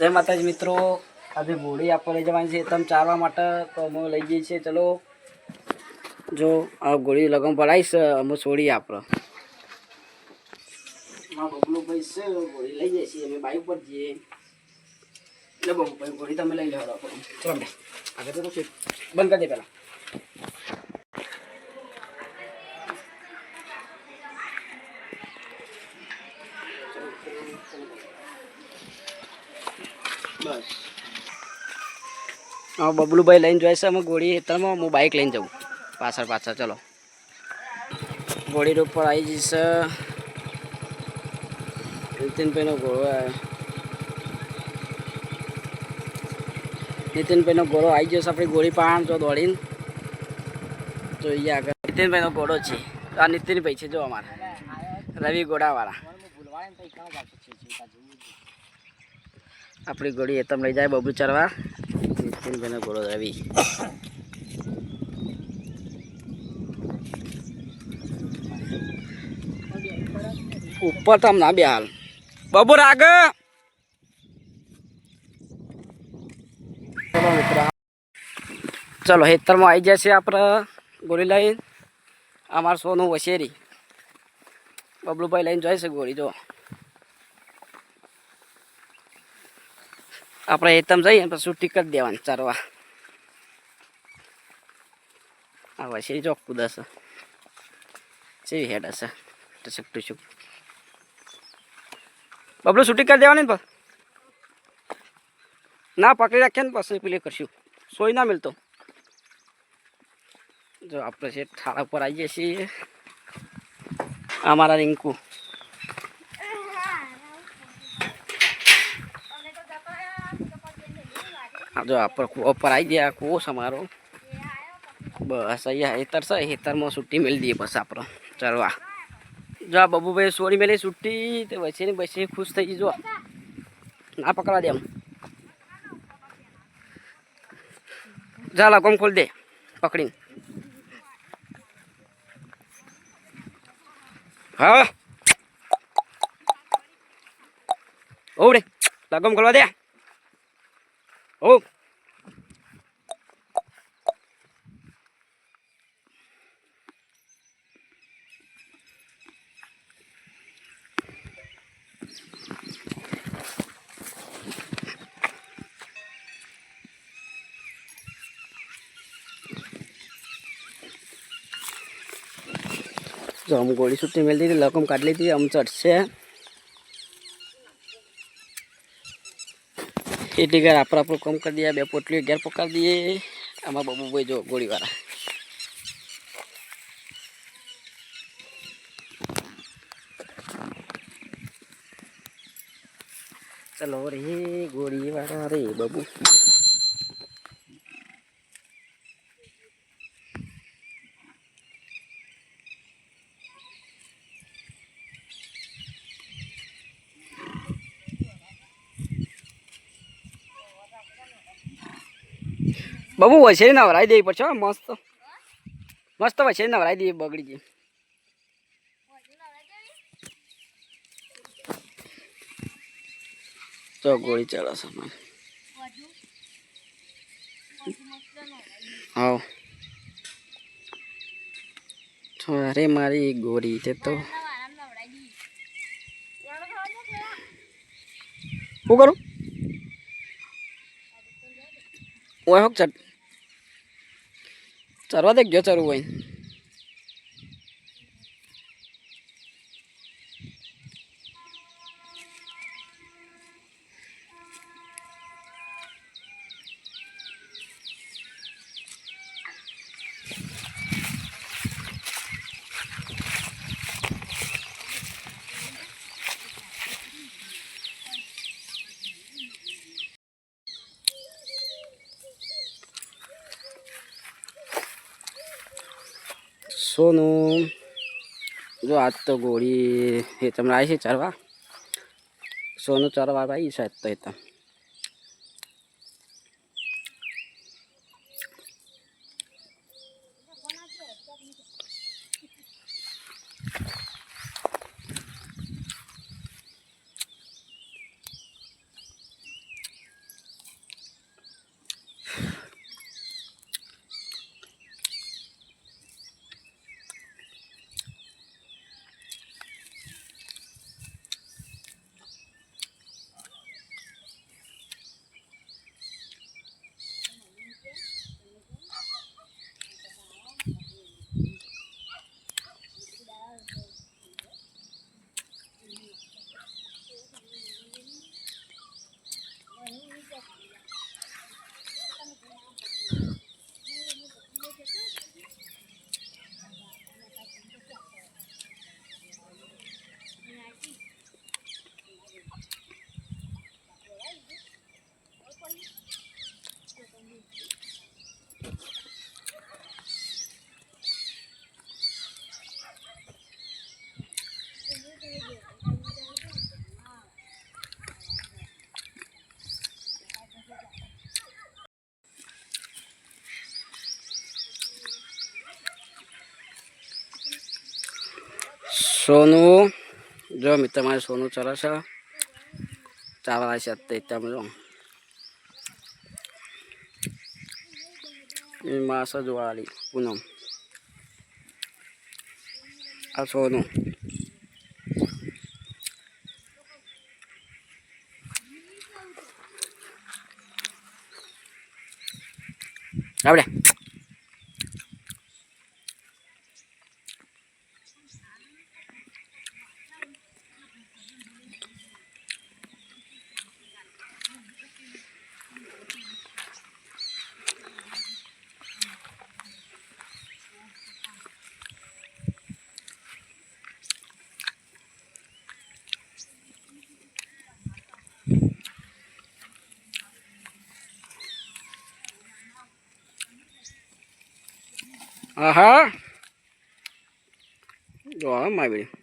જય માતાજી મિત્રો. આજે ઘોડી આપણે લઈ જવાની છે. તમે ચારવા માટે તો અમે લઈ જઈએ છીએ. ચલો. જો, આ ઘોડી લગમ પડાવીશ અમે છોડીએ આપણે. માં ભાઈ છે. ઘોડી લઈ જઈએ છીએ. અમે બાઈક પર જઈએ એટલે તમે લઈ બંધ કરી દે પહેલાં. હા, બબલુભાઈ લઈને જોઈશે અમે ગોળી હેતરમાં, હું બાઇક લઈને જાઉં. પાછળ પાછળ, ચલો. ગોળી રોડ આવી જઈશ. નીતિનભાઈનો ઘોડો નીતિનભાઈનો ઘોડો આવી ગયો છે આપણી ગોળી પાણ તો દોડીને. જોઈએ આગળ. નીતિનભાઈનો ઘોડો છે. આ નીતિનભાઈ છે, જો અમારા. રવિ ઘોડાવાળા આપણી ગોળી એતમ લઈ જાય બબલુ ચરવા. નીતિનભાઈનો ઘોડો રવિ ઉપર તમ ના બે હાલ બબુ રાગ! ચલો હેતરમાં આવી જશે આપણે ગોળી લઈને. અમાર સોનું વસેરી. બબલુભાઈ લઈને જાય છે ગોળી જો. આપણે હેતમ જઈએ પછી છૂટી કરી દેવાની ચરવા. આવે છે ચોક કુદશે જેવી હેડ હશે. ટસક ટુસક બબલું, છૂટી કરી દેવાની ને ના, પકડી રાખીએ ને પછી પેલી કરશું. સોય ના મિલતો. જો આપણે છે ઠાળા ઉપર આવીએ છીએ. અમારા રિંકુ. આ જો આપણે કૂવા પર આવી ગયા, કૂવો અમારો બસ, અહીંયા હેતર છે, હેતરમાં છુટ્ટી મેળી દઈએ બસ આપણે. ચરવા જો આ બબુભાઈ સોરી મેલી છુટ્ટી, તે વચ્ચેની બસે ખુશ થઈ જો. ના પકડવા દે એમ ચાલ કોમ ખોલ દે, પકડીને. હા. ઓવડે લગમ ખોલવા દે. ઓ જો અમ ગોળી છૂટી મેળી દીધી લકમ કાઢી લીધી અમ ચડશે. એટલી ઘર આપણે આપણું કામ કરી દઈએ, બે પોટલીઓ ઘેર પકડી દઈએ. આમાં બાબુ ભાઈ જો ગોળીવાળા. ચલો રે, ગોળીવાળા રે બબુ. બબુ વછેરી નવરાઈ દેવી પડશે મસ્ત. મસ્ત વછેરી નવરાઈ દેવી બગડી ગઈ. તો ગોળી ચાલો સમય તો અરે મારી ગોરી તે તો. શું કરું? ઓય હોક ચટ. ચરવા દે ગયો ચરવું હોય. સોનું જો આજ તો ગોળી એ તમને આવી છે ચરવા સોનું ચરવા આવી છે આજ તો એ સોનું, જો મિત્ર, મારે સોનું ચલે છે. ચાવવા છે અત્યારે તમે જો. માસ જ વાળી, પૂનમ. આ સોનું. આપણે આહા જો હા મારી બેન